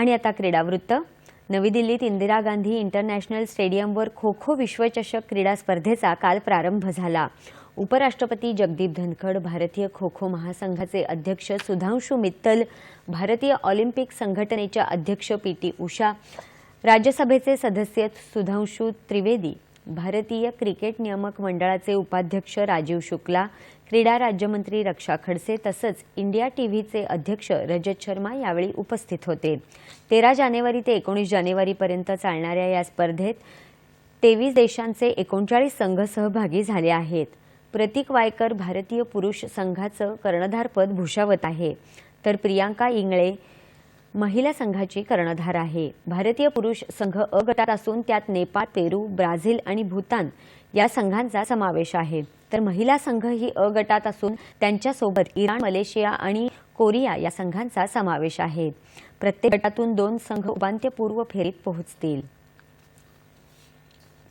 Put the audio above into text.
आणि आता क्रीडावृत्त. नवी दिल्लीत इंदिरा गांधी इंटरनॅशनल स्टेडियमवर खो खो विश्वचषक क्रीडा स्पर्धेचा काल प्रारंभ झाला. उपराष्ट्रपती जगदीप धनखड भारतीय खो खो महासंघाचे अध्यक्ष सुधांशू मित्तल भारतीय ऑलिम्पिक संघटनेच्या अध्यक्ष पी टी उषा राज्यसभेचे सदस्य सुधांशू त्रिवेदी भारतीय क्रिकेट नियामक मंडळाचे उपाध्यक्ष राजीव शुक्ला क्रीडा राज्यमंत्री रक्षा खडसे तसंच इंडिया टीव्हीचे अध्यक्ष रजत शर्मा यावेळी उपस्थित होते. तेरा जानेवारी ते एकोणीस जानेवारीपर्यंत चालणाऱ्या या स्पर्धेत तेवीस देशांचे एकोणचाळीस संघ सहभागी झाले आहेत. प्रतीक वायकर भारतीय पुरुष संघाचं कर्णधारपद भूषावत आहे. तर प्रियांका इंगळे महिला संघाची कर्णधार आहे. भारतीय पुरुष संघ अ गटात असून त्यात नेपाळ पेरू ब्राझील आणि भूतान या संघांचा समावेश आहे. तर महिला संघ ही अ गटात असून त्यांच्यासोबत इराण मलेशिया आणि कोरिया या संघांचा समावेश आहे. प्रत्येक गटातून दोन संघ उपांत्यपूर्व फेरीत पोहोचतील.